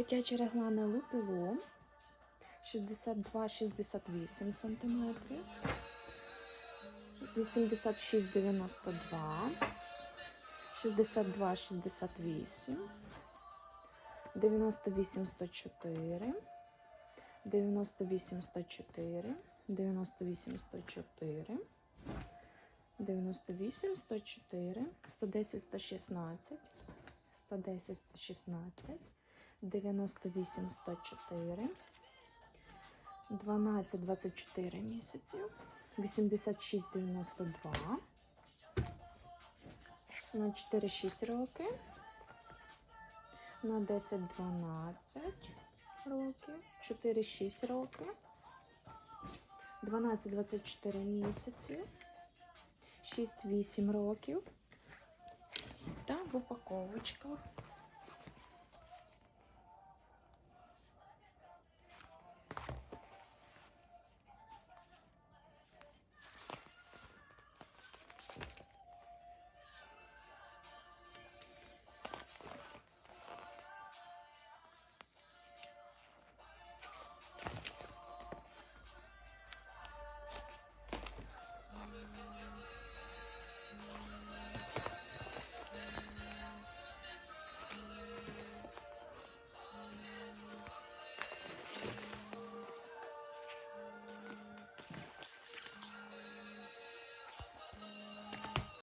Дитяче реглане лупило 62-68 см, 86-92, 62-68, 98-104, 98-104, 98-104, 98, 104, 110, 116, 110, 116, 98, 104, 12, 24 місяців, 86, 92, на 4, 6 роки, на 10, 12 років, 4, 6 років, 12, 24 місяці. 6-8 років. Та в упаковочках